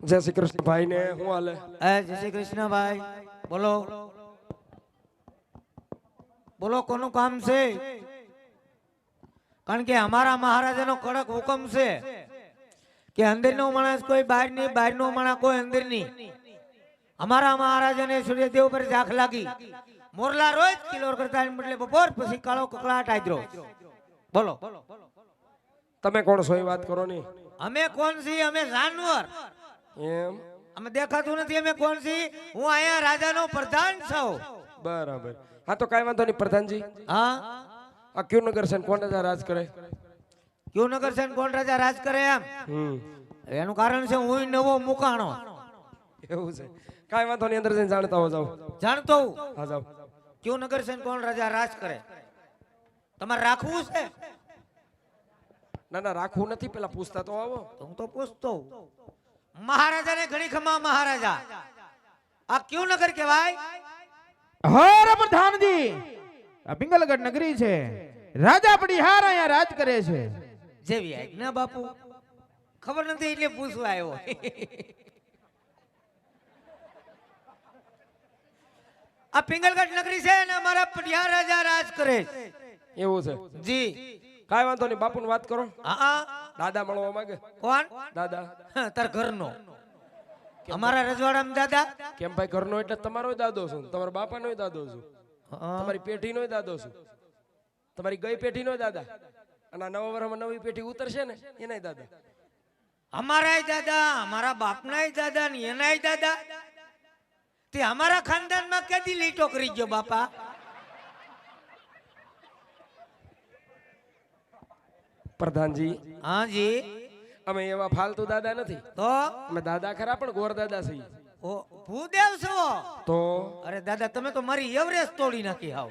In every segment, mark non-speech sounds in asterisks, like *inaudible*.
જય શ્રી કૃષ્ણ ભાઈ ને હું હાલે? જય શ્રી કૃષ્ણ ભાઈ. બોલો. બોલો કોનું કામ છે? કારણ કે અમારા મહારાજાનો કડક હુકમ છે કે અંદરનો માણસ કોઈ બહાર નહીં બહારનો માણસ કોઈ અંદર નહીં અમારા મહારાજાને સૂર્યદેવ પર ઝાંખ લાગી. મોરલા રોજ કિલોર કરતા એટલે બપોર પછી કાળો કકળાટ આદરો બોલો. તમે કોણ છો એ વાત કરો ની અમે કોણ છીએ? અમે જાનવર. એમ? અમે દેખાતું નથી અમે કોણ છીએ? હું અહીંયા રાજાનો પ્રધાન છું. બરાબર. હા તો કાંઈ વાંધો નહીં પ્રધાનજી. હા? આ ક્યુ નગર છે કોણ રાજા રાજ કરે? ક્યુ નગર છે કોણ રાજા રાજ કરે એમ? એનું કારણ છે હું નવો મુકાણો. એવું છે. કાંઈ વાંધો નહીં અંદર જઈને જાણતા હો જાવ જાણતો હું? હા જાવ ક્યુ નગર છે કોણ રાજા રાજ કરે? તમારે રાખવું છે? ના ના રાખવું નથી પેલા પૂછતા તો આવો. તો હું તો પૂછતો હું. મહારાજાને ઘણી ખમા મહારાજા. આ ક્યુ નગર કહેવાય? હર પ્રધાનજી. આ પિંગલગઢ નગરી છે. રાજા પડિહાર અહીંયા રાજ કરે છે. જેવી આજ્ઞા બાપુ? ખબર નથી એટલે પૂછવા આવ્યો. આ પિંગલગઢ નગરી છે અને અમારા પટિયાર રાજા રાજ કરે છે. એવું છે. જી. કાઈ વાંધો નહીં બાપુ વાત કરો. હા હા. દાદા મળવા માંગે? કોણ? દાદા. તાર ઘરનો. અમારા રજવાડામાં દાદા? કેમ ભાઈ ઘરનો? એટલે તમારો દાદો છું. તમારા બાપાનો દાદો છું. તમારી પેઢીનો દાદો છું. તમારી ગઈ પેઢીનો દાદા. અને નવા વર્ષમાં નવી પેઢી ઉતરશે ને એનાય દાદા. અમારાય દાદા અમારા બાપનાય દાદા ને એનાય દાદા. તે અમારા ખાનદાનમાં કેદી લીટો કરી ગયો બાપા? પ્રધાનજી હા જી. અમે એવા ફાલતુ દાદા નથી. તો? અમે દાદા ખરા પણ ગોર દાદા છીએ. ઓ ભૂદેવ છો? તો? અરે દાદા તમે તો મારી એવરેસ્ટ તોડી નાખી હાવ.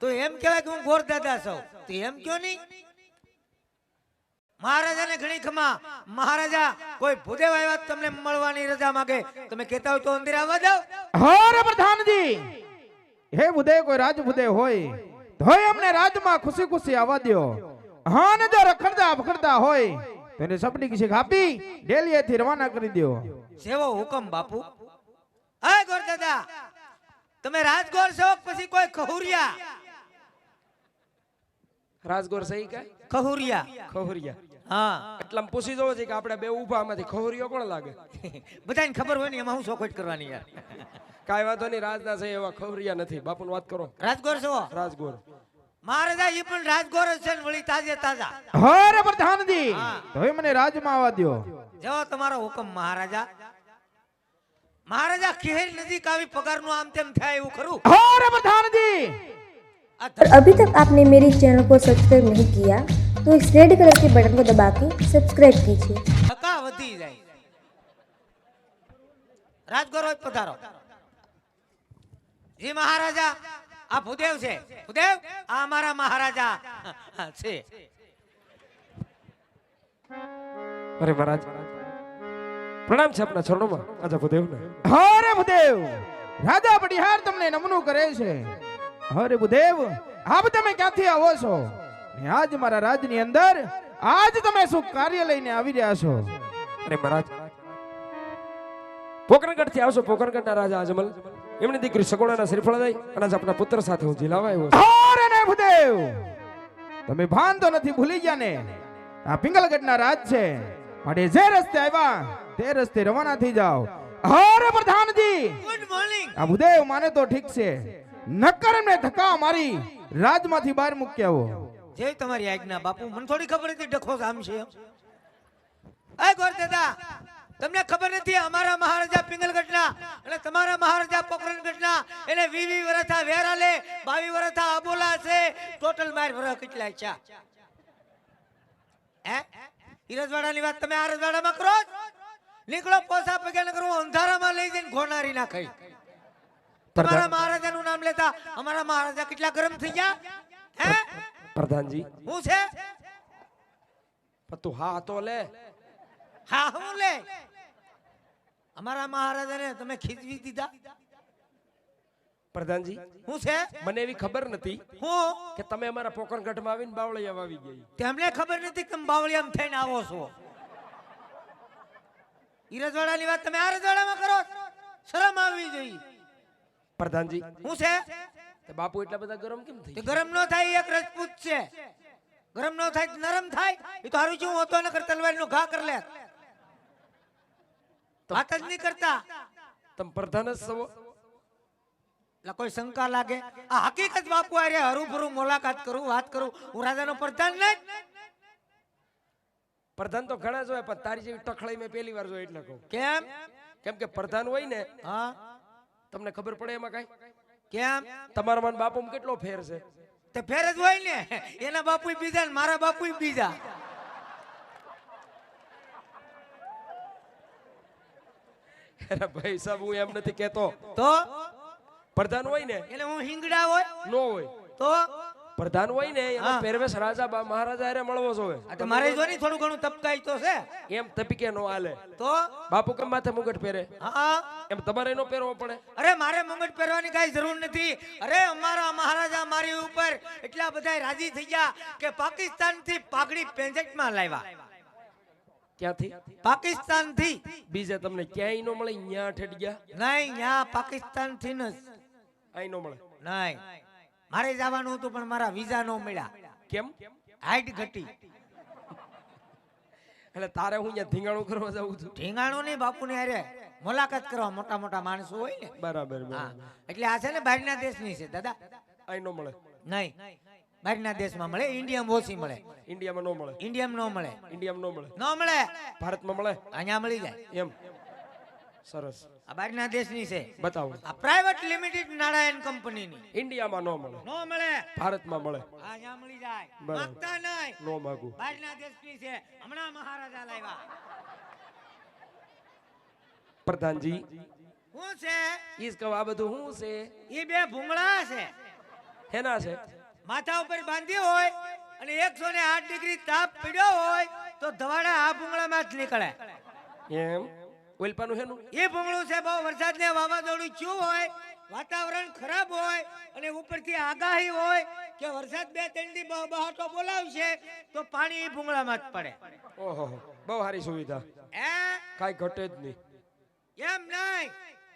તો એમ કહેવાય કે હું ગોર દાદા છું. તો એમ કયો નહીં? મહારાજાને ઘણી ખમા. મહારાજા કોઈ ભૂદેવ આવ્યા તમને મળવાની રજા માંગે. તમે કહેતા હોય તો અંદર આવવા દો. હર પ્રધાનજી. હે ભૂદેવ કોઈ રાજ ભૂદેવ હોય તો અમને રાજમાં ખુશી ખુશી આવવા દ્યો. હા ને જો રખડતા હોય. તો એને સપની કિસી આપી ડેલીએથી રવાના કરી દ્યો. સેવો હુકમ બાપુ. હા ગોર દાદા. તમે રાજગોર સેવક પછી કોઈ ખહુરિયા. રાજગોર સહી કે? ખહુરિયા. ખહુરિયા. હા. એટલે પૂછી જોવો છે કે આપણે બે ઊભા આમાંથી ખહુરિયો કોણ લાગે? બધાને ખબર હોય ને એમાં હું ચોખવટ કરવાની યાર. કાંઈ વાંધો નહીં રાજના છે એવા ખોહરિયા નથી. બાપુની વાત કરો. રાજગોર છો રાજગોર. મહારાજા એ પણ રાજગોર જ છે ને વળી તાજે તાજા હર પ્રધાનજી હા. તોય મને રાજમાં આવવા દ્યો જવો તમારો હુકમ મહારાજા મહારાજા ખેર નજીક આવી પગારનું આમ તેમ થાય એવું ખરું હર પ્રધાનજી આ और अभी तक आपने मेरे चैनल को सब्सक्राइब नहीं किया तो इस रेड कलर के बटन को दबा के सब्सक्राइब कीजिए ધક્કા વધી જાય રાજગોર હોય પધારો જી મહારાજા આ ભૂદેવ છે. ભૂદેવ આ અમારા મહારાજા. છે. અરે મહારાજ પ્રણામ છે આપના ચરણોમાં આજા ભૂદેવને. હરે ભૂદેવ! રાજા પડિહાર તમને નમનું કરે છે. હરે ભૂદેવ આપ તમે ક્યાંથી આવો છો? ને આજ મારા રાજની અંદર આજ તમે શું કાર્ય લઈને આવી રહ્યા છો? અરે મહારાજ પોકરણગઢથી આવશો પોકરણગઢના રાજા અજમલ. એમની દીકરી સગોડાના શ્રીફળ દઈ અને આજ આપણા પુત્ર સાથે હું જીલાવા આવ્યો છું. ને ભૂદેવ! તમે ભાન તો નથી ભૂલી ગયા ને. આ પિંગલગઢના રાજ છે. માટે જે રસ્તે આવ્યા તે રસ્તે રવાના થઈ જાઓ. હરે પ્રધાનજી! ગુડ મોર્નિંગ આ ભૂદેવ માને તો ઠીક છે. નક્કર ને ધક્કા મારી રાજમાંથી બહાર મૂક્યા આવો. જે તમારી આજ્ઞા બાપુ મને થોડી ખબર હતી ડખો સામ છે એ ગોર દાદા તમને ખબર નથી અમારા મહારાજા પિંગલગઢના અને તમારા મહારાજા પોખરણગઢના એને વી વી વરથા વેરા લે બાવી વરથા અબોલા છે ટોટલ માર વરહ કેટલા છે? હે? હિરજવાડાની વાત તમે આ કરો નીકળો પોસા પગે ન કરો અંધારામાં લઈ જઈને ઘોનારી નાખી. તમારા મહારાજાનું નામ લેતા અમારા મહારાજા કેટલા ગરમ થઈ ગયા? હે? પ્રધાનજી. હું છે? પણ તું હા તો લે. હા હું લે. અમારા મહારાજાને તમે ખીચવી દીધા? પ્રધાનજી હું છે? મને એવી ખબર નથી હું? કે તમે અમારા પોકરણગઢમાં આવીને બાવળિયા આવી ગઈ તેમને ખબર નથી કે બાવળિયામ થઈને આવો છો. ઈ રજવાડાની વાત તમે આ રજવાડામાં કરો? શરમ આવવી જોઈએ પ્રધાનજી હું છે? તે બાપુ એટલા બધા ગરમ કેમ થઈ ગરમ નો થાય એક રજપૂત છે. ગરમ ન થાય નરમ થાય. એ તો હારું શું હોતો નકર તલવારનો ઘા કર લે. વાત જ નહીં કરતા. તમે પ્રધાન જ છો એટલે કોઈ શંકા લાગે? આ હકીકત બાપુ અરે હરુભરું મુલાકાત કરું વાત કરું. હું રાજાનો પ્રધાન નહીં. પ્રધાન તો ઘણા જોયા પણ તારી જેવી ટખળાઈ મેં પહેલી વાર જોઈ એટલે કહું. કેમ? કેમ કે પ્રધાન હોય ને હા. તમને ખબર પડે એમાં કઈ? કેમ? તમારા મન બાપુ કેટલો ફેર છે? તે ફેર જ હોય ને. એના બાપુ બીજા ને મારા બાપુ બીજા. અરે ભાઈ સાહેબ હું એમ નથી કેતો તો? પ્રધાન હોય ને? એટલે હું હિંગડા હોય? નો હોય. તો? પ્રધાન હોય ને એનો પહેરવેશ રાજા બા- મહારાજા હારે મળવો જોવે. આ તો મારે જો નહીં થોડું ઘણું તપકાઈ તો છે. એમ તપકે નો હાલે. તો? બાપુ કેમ માથે મુગટ પહેરે? હા. એમ તમારે એનો પહેરવો પડે? અરે મારે મુગટ પહેરવાની કાઈ જરૂર નથી. અરે અમારા મહારાજા મારી ઉપર એટલા બધા રાજી થઈ ગયા કે પાકિસ્તાનથી પાઘડી પેંજેટમાં લાવ્યા. ક્યાંથી? પાકિસ્તાનથી બીજે તમને ક્યાંય નો મળે ન્યા ઠેડ ગયા નહીં ન્યા પાકિસ્તાનથી ન. અહીં નો મળે. નહીં. મારે જવાનું હતું પણ મારા વિઝા નો મળ્યા. કેમ? હાઈટ ઘટી. એટલે તારે હું અહીંયા ધીંગાણું કરવા જવું છું? ધીંગાણું નહીં બાપુ ને અરે મુલાકાત કરવા મોટા મોટા માણસો હોય ને. બરાબર બરાબર. એટલે આ છે ને બહારના દેશની છે દાદા. અહીં નો મળે. નહીં. બહારના દેશમાં મળે ઇન્ડિયામાં ઓછી મળે ઇન્ડિયામાં નો મળે ઇન્ડિયામાં ન મળે ઇન્ડિયામાં નો મળે ન મળે ભારતમાં મળે અહીંયા મળી જાય એમ સરસ આ બહારના દેશની છે બતાવો આ પ્રાઇવેટ લિમિટેડ નારાયણ કંપનીની ઇન્ડિયામાં નો મળે ન મળે ભારતમાં મળે આ અહીંયા મળી જાય બરાબર. માંગતા નહીં નો માગું બહારના દેશની છે હમણાં મહારાજા લાવ્યા પ્રધાનજી શું છે ઈજ કહો આ બધું શું છે એ બે ભૂંગળા છે હેના છે માથા ઉપર બાંધી હોય અને એકસો ને આઠ ડિગ્રી તાપ પીડ્યો હોય તો ધવાડા આ ભૂંગળામાં જ નીકળે. એમ? ઓલપાનું હેનું? એ ભૂંગળું છે બહુ વરસાદ ને વાવાઝોડું ચૂ હોય? વાતાવરણ ખરાબ હોય અને ઉપરથી આગાહી હોય કે વરસાદ બે ત્રણ દી બહ- બહાટો બોલાવશે તો પાણી એ ભૂંગળામાં જ પડે. ઓહો બહુ સારી સુવિધા. એ કાંઈ ઘટે જ નહીં. એમ નહીં.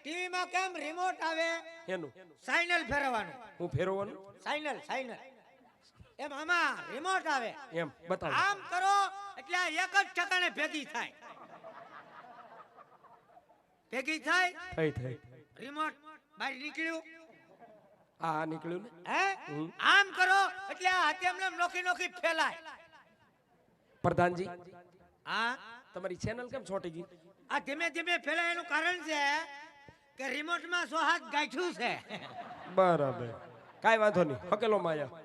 ટીવીમાં કેમ રિમોટ આવે? એનું સાઇનલ ફેરવવાનું. હું ફેરવવાનું? સાઇનલ સાઇનલ એમ આમાં રિમોટ આવે. એમ બતાવો. આમ કરો એટલે એક જ ઠકાણે ભેગી થાય. ભેગી થાય? થઈ થઈ. રિમોટ બહાર નીકળ્યું. આ આ નીકળ્યું ને? હે? આમ કરો એટલે આ હાથે એમને નોખી નોખી ફેલાય. પ્રધાનજી હા? તમારી ચેનલ કેમ છોટી ગઈ? આ ધીમે ધીમે ફેલાય એનું કારણ છે કે રિમોટમાં સો હાથ ગાંઠ્યું છે. બરાબર. કાંઈ વાંધો નહીં. હકેલો માયા.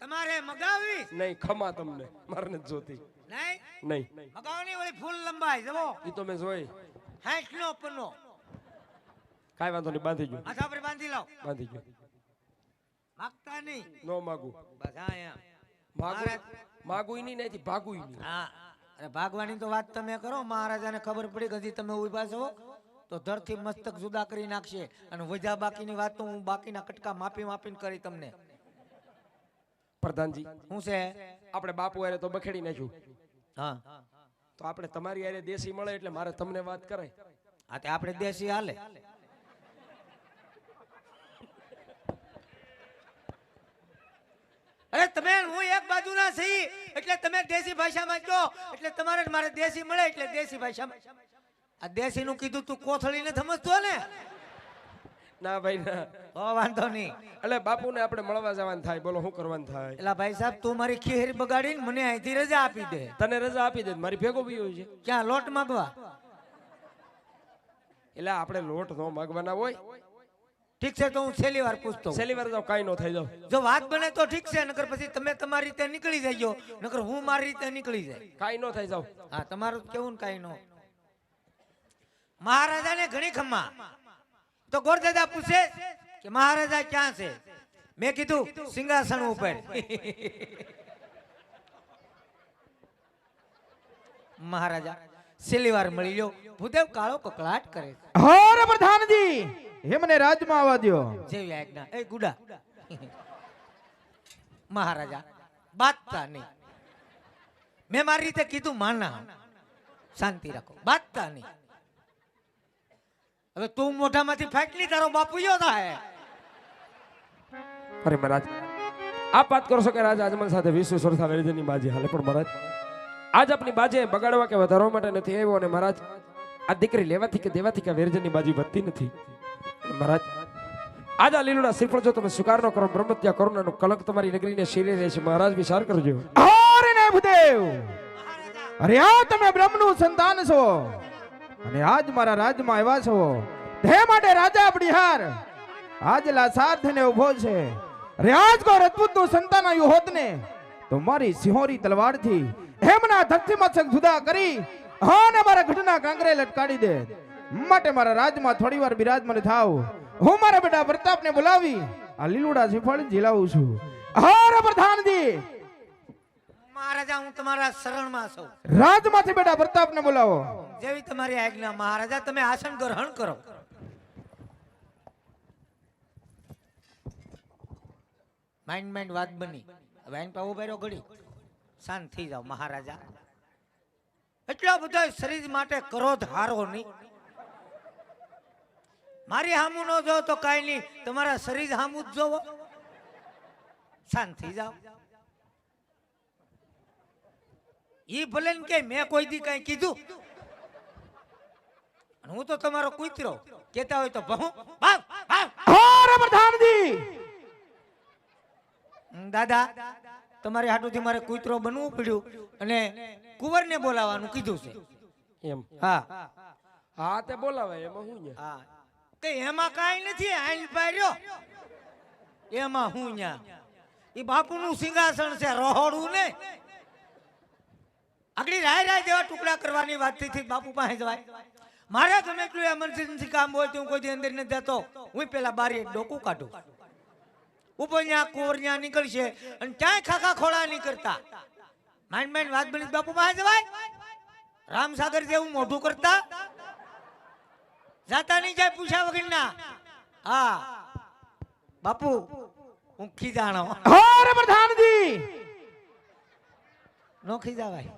તમારે મગાવી નહીં ખમા તમને. મારે નથી જોતી. નહીં? નહીં. મગાવની વળી ફૂલ લંબાઈ જવો ઈ તો મેં જોઈ. હાઈટ નો પન્નો કાંઈ વાંધો નહીં બાંધી ગયો. આછા પર બાંધી લાવ. બાંધી ગયો. માગતા નહીં. નો માગું. બસ હા એમ. માગું માગું નહીં નથી ભાગું નહીં. હા. અરે ભાગવાની તો વાત તમે કરો મહારાજાને ખબર પડી કે તમે ઊભા છો તો ધરથી મસ્તક જુદા કરી નાખશે અને વજા બાકીની વાત તો હું બાકીના કટકા માપી માપીને કરી તમને. પ્રધાનજી શું છે? આપણે બાપુ અરે તો બખેડી નાખ્યું. હા. તો આપણે તમારી અરે દેશી મળે એટલે મારે તમને વાત કરાય. આ તે આપણે દેશી હાલે. અરે તમે હું એક બાજુના સહી એટલે તમે દેશી ભાષામાં કહો એટલે તમારે ને મારે દેશી મળે એટલે દેશી ભાષામાં. આ દેશીનું કીધું તું કોથળીને સમજતો ને? ના ભાઈ ના. વાંધો નહીં. એટલે બાપુને આપણે મળવા જવાનું થાય બોલો શું કરવાનું થાય? એટલે ભાઈ સાહેબ તું મારી ખીર બગાડીને મને અહીંથી રજા આપી દે. તને રજા આપી દે મારી ભેગો હોય છે. ક્યાં લોટ માંગવા એટલે આપણે લોટ નો માગવાના હોય. ઠીક છે તો હું છેલ્લી વાર પૂછતો છેલ્લી વાર તો કાંઈ નો થઈ જાવ જો વાત બને તો ઠીક છે નકર પછી તમે તમારી રીતે નીકળી જજો નકર હું મારી રીતે નીકળી જાય. કાંઈ નો થઈ જાવ હા તમારું કેવું ને કાંઈ નો. મહારાજાને ઘણી ખમ્મા. તો ગોરદાદા પૂછે કે મહારાજા ક્યાં છે? મેં કીધું સિંહાસન ઉપર. મહારાજા છેલ્લી વાર મળી લો ભૂદેવ કાળો કકળાટ કરે છે. પ્રધાનજી! હે મને રાજમાં આવવા દો જેવી આજ્ઞા. એ ગુડા. *laughs* મહારાજા બાતતા નહીં. મેં મારી રીતે કીધું માના. શાંતિ રાખો. બાતતા નહીં. હવે તું મોઢામાંથી ફેંકલી તારો બાપુ યો થાય. અરે મહારાજ આપ વાત કરો છો કે રાજ અજમલ સાથે વિશ્વેશ્વર સરસા વેરજની બાજી હાલે? પણ મહારાજ આજ આપની બાજે બગાડવા કે વધારવા માટે નથી આવ્યો અને મહારાજ આ દીકરી લેવાથી કે દેવાથી કે વેરજની બાજી વધતી નથી. મહારાજ આજ આ લીલુડા શ્રીફળ જો તમે સ્વીકાર ન કરો, બ્રહ્મત્યા કરુણાનું કલંક તમારી નગરીને શેરી રહે છે. મહારાજ, વિચાર કરજો. હરે ને ભૂદેવ અરે આ તમે બ્રહ્મનું સંતાન છો. અને આજ મારા રાજમાં આવ્યા છો. તે માટે રાજા બિહાર આજ લાસાર થઈને ઊભો છે. અરે કો રજપૂતનું સંતાન આવ્યું હોત ને, તો મારી સિંહોરી તલવારથી હેમના ધરતી મસ્તક જુદા કરી હા ને મારા ઘટના કાંકરે લટકાડી દે. માટે મારા રાજમાં થોડી વાર બિરાજમાન થાવ. હું મારા બેટા પ્રતાપને બોલાવી. આ લીલુડા શ્રીફળ જીલાવું છું. હાર પ્રધાનજી! મહારાજા હું તમારા શરણમાં છું. રાજમાંથી બેટા પ્રતાપને બોલાવો. જેવી તમારી આજ્ઞા મહારાજા તમે આસન ગ્રહણ કરો. માઇન્ડ માઇન્ડ વાત બની. હવે આઈન પાવો બેરો ઘડી. શાંત થઈ જાઓ મહારાજા. એટલા બધા શરીર માટે કરો હારો નહીં. મારી હામું ન જો તો કાંઈ નહીં તમારા શરીર હામું જ જોવો શાંત થઈ જાઓ ઈ ભલે ને કે મેં કોઈ દી કઈ કીધું હું તો તમારો કુતરો કેતા હોય તો બહુ પ્રધાનજી દાદા તમારી હાટુથી મારે કુતરો બનવું પડ્યું અને કુંવરને બોલાવવાનું કીધું છે એમ હા હા તે બોલાવે એમાં હું હા કે એમાં કાંઈ નથી આઈન પાડ્યો. એમાં હું ન્યા? એ બાપુનું સિંહાસન છે, રહોડું ને. આગળ રાય રાય જેવા ટુકડા કરવાની વાત થઈ બાપુ પાસે જવાય મારે ગમે એટલું એમરજન્સી કામ હોય તો હું કોઈ અંદર નથી જતો. હું પેલા બારી ડોકું કાઢું. ઉપર ત્યાં કોર ત્યાં નીકળશે અને ક્યાંય ખાખા ખોળા નહીં કરતા. માઇન્ડ માઇન્ડ વાત બની, બાપુ પાસે જવાય રામસાગર જેવું મોઢું કરતા. જાતા નહીં જાય પૂછા વગરના. હા. બાપુ હું ખીજાણો. હોર પ્રધાનજી! નો ખીજાવાય.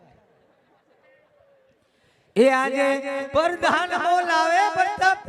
એ આજે પ્રધાન બોલાવે પ્રતાપ